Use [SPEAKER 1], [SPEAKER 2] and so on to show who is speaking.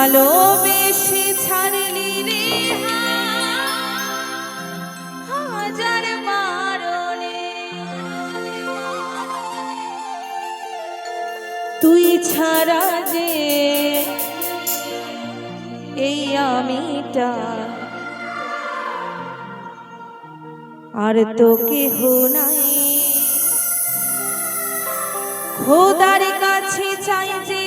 [SPEAKER 1] ভালোবেসে ছাড়লি রে হাজার বারণে তুই ছাড়া যে এই আমিটা। আর তো কেহ নাই। খোদার কাছে চাই যে